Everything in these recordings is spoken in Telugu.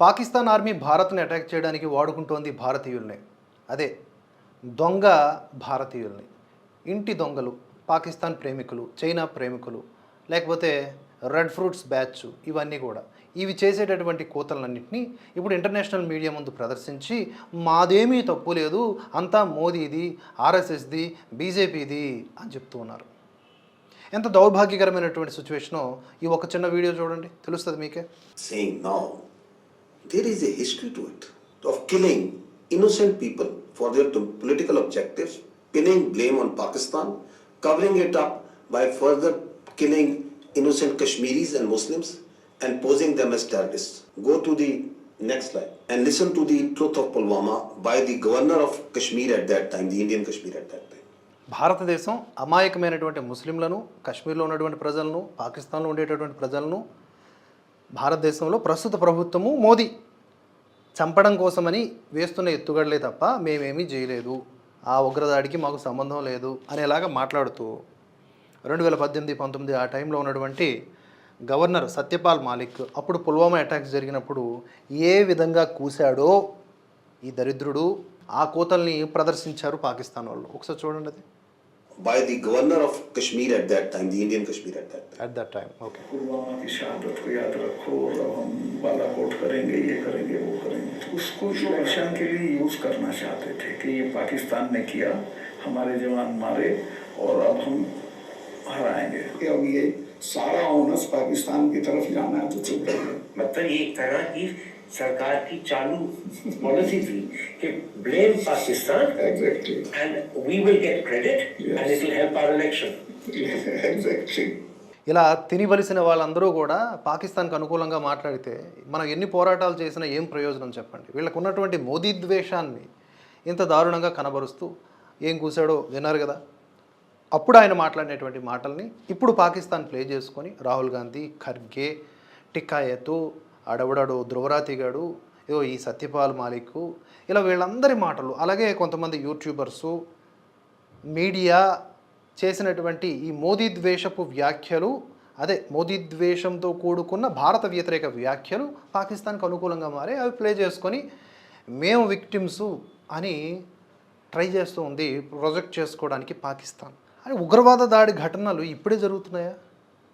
పాకిస్తాన్ ఆర్మీ భారత్ని అటాక్ చేయడానికి వాడుకుంటోంది భారతీయుల్ని. అదే దొంగ భారతీయుల్ని. ఇంటి దొంగలు పాకిస్తాన్ ప్రేమికులు చైనా ప్రేమికులు లేకపోతే రెడ్ ఫ్రూట్స్ బ్యాచ్ ఇవన్నీ కూడా. ఇవి చేసేటటువంటి కోతలన్నింటినీ ఇప్పుడు ఇంటర్నేషనల్ మీడియా ముందు ప్రదర్శించి మాదేమీ తప్పు లేదు అంతా మోదీది ఆర్ఎస్ఎస్ది బీజేపీది అని చెప్తూ ఉన్నారు. ఎంత దౌర్భాగ్యకరమైనటువంటి సిచ్యువేషనో ఈ ఒక చిన్న వీడియో చూడండి. తెలుస్తుంది మీకే. There is a history to it of killing innocent people for their political objectives, pinning blame on Pakistan, covering it up by further killing innocent Kashmiris and Muslims and posing them as terrorists. Go to the next slide and listen to the truth of Pulwama by the governor of Kashmir at that time, the Indian Kashmir at that time. భారతదేశం అమాయకమైనటువంటి ముస్లింలను కశ్మీర్లో ఉన్నటువంటి ప్రజలను పాకిస్తాన్లో ఉండేటటువంటి ప్రజలను భారతదేశంలో ప్రస్తుత ప్రభుత్వము మోదీ చంపడం కోసమని వేస్తున్న ఎత్తుగడలే తప్ప మేమేమీ చేయలేదు. ఆ ఉగ్రదాడికి మాకు సంబంధం లేదు అనేలాగా మాట్లాడుతూ రెండు వేల పద్దెనిమిది పంతొమ్మిది ఆ టైంలో ఉన్నటువంటి గవర్నర్ సత్యపాల్ మాలిక్ అప్పుడు పుల్వామా అటాక్స్ జరిగినప్పుడు ఏ విధంగా కూశాడో ఈ దరిద్రుడు ఆ కోతల్ని ప్రదర్శించారు పాకిస్తాన్ వాళ్ళు. ఒకసారి చూడండి అది. by the governor of Kashmir at that time, the Indian Kashmir at that time. At that time, okay. Pulwama की शहादत को याद रखो और हम बालाकोट करेंगे ये करेंगे वो करेंगे उसको जो निशान के लिए यूज़ करना चाहते थे कि ये पाकिस्तान ने किया हमारे जवान मारे और अब हम हराएँगे अब ये सारा ओनस पाकिस्तान की तरफ़ जाना है तो चुप रहिए मतलब एक तरह की सरकार की चालू पॉलिसी थी कि blame Pakistan exactly and we will get credit and Yes. it will help our election. Exactly ఇలా తినివలసిన వాళ్ళందరూ కూడా పాకిస్తాన్కి అనుకూలంగా మాట్లాడితే మనం ఎన్ని పోరాటాలు చేసినా ఏం ప్రయోజనం చెప్పండి వీళ్ళకు ఉన్నటువంటి మోదీ ద్వేషాన్ని ఇంత దారుణంగా కనబరుస్తూ ఏం కూశాడో విన్నారు కదా అప్పుడు ఆయన మాట్లాడినటువంటి మాటల్ని ఇప్పుడు పాకిస్తాన్ ప్లే చేసుకొని రాహుల్ గాంధీ ఖర్గే టిక్కాయతు ఆడెవడాడు? ధ్రువరాతి గాడు. ఏదో ఈ సత్యపాల్ మాలిక్ ఇలా వీళ్ళందరి మాటలు అలాగే కొంతమంది యూట్యూబర్సు మీడియా చేసినటువంటి ఈ మోదీ ద్వేషపు వ్యాఖ్యలు అదే మోదీ ద్వేషంతో కూడుకున్న భారత వ్యతిరేక వ్యాఖ్యలు పాకిస్తాన్కి అనుకూలంగా మారి అవి ప్లే చేసుకొని మేము విక్టిమ్స్ అని ట్రై చేస్తూ ఉంది ప్రొజెక్ట్ చేసుకోవడానికి పాకిస్తాన్. అని ఉగ్రవాద దాడి ఘటనలు ఇప్పుడే జరుగుతున్నాయా?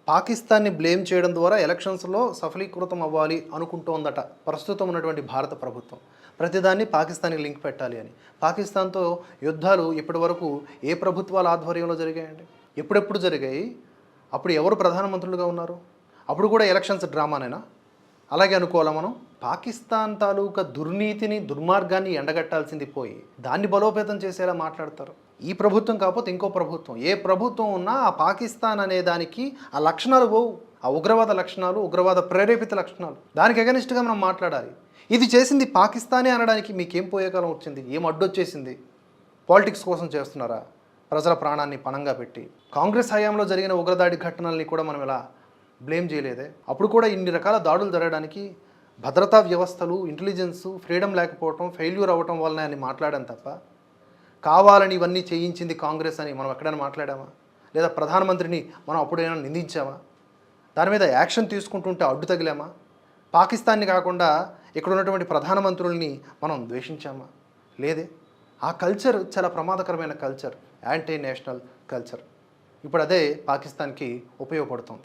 పాకిస్తాన్ని బ్లేమ్ చేయడం ద్వారా ఎలక్షన్స్లో సఫలీకృతం అవ్వాలి అనుకుంటోందట ప్రస్తుతం ఉన్నటువంటి భారత ప్రభుత్వం. ప్రతిదాన్ని పాకిస్తాన్కి లింక్ పెట్టాలి అని. పాకిస్తాన్తో యుద్ధాలు ఇప్పటి వరకు ఏ ప్రభుత్వాల ఆధ్వర్యంలో జరిగాయండి? ఎప్పుడెప్పుడు జరిగాయి? అప్పుడు ఎవరు ప్రధానమంత్రులుగా ఉన్నారు? అప్పుడు కూడా ఎలక్షన్స్ డ్రామానేనా? అలాగే అనుకోవాలా మనం? పాకిస్తాన్ తాలూకా దుర్నీతిని దుర్మార్గాన్ని ఎండగట్టాల్సింది పోయి దాన్ని బలోపేతం చేసేలా మాట్లాడతారు. ఈ ప్రభుత్వం కాకపోతే ఇంకో ప్రభుత్వం. ఏ ప్రభుత్వం ఉన్నా ఆ పాకిస్తాన్ అనే దానికి ఆ లక్షణాలు పోవు. ఆ ఉగ్రవాద లక్షణాలు ఉగ్రవాద ప్రేరేపిత లక్షణాలు. దానికి అగనిస్ట్గా మనం మాట్లాడాలి. ఇది చేసింది పాకిస్తానే అనడానికి మీకేం పోయే కాలం వచ్చింది? ఏం అడ్డొచ్చేసింది? పాలిటిక్స్ కోసం చేస్తున్నారా? ప్రజల ప్రాణాన్ని పణంగా పెట్టి. కాంగ్రెస్ హయాంలో జరిగిన ఉగ్రదాడి ఘటనల్ని కూడా మనం ఇలా బ్లేమ్ చేయలేదే. అప్పుడు కూడా ఇన్ని రకాల దాడులు జరగడానికి భద్రతా వ్యవస్థలు ఇంటెలిజెన్స్ ఫ్రీడమ్ లేకపోవటం ఫెయిల్యూర్ అవ్వటం వలన అని మాట్లాడాం తప్ప కావాలని ఇవన్నీ చేయించింది కాంగ్రెస్ అని మనం ఎక్కడైనా మాట్లాడామా? లేదా ప్రధానమంత్రిని మనం అప్పుడైనా నిందించామా? దాని మీద యాక్షన్ తీసుకుంటుంటే అడ్డు తగిలామా? పాకిస్తాన్ని కాకుండా ఇక్కడ ఉన్నటువంటి ప్రధానమంత్రుల్ని మనం ద్వేషించామా? లేదే. ఆ కల్చర్ చాలా ప్రమాదకరమైన కల్చర్ యాంటీ నేషనల్ కల్చర్. ఇప్పుడు అదే పాకిస్తాన్కి ఉపయోగపడుతుంది.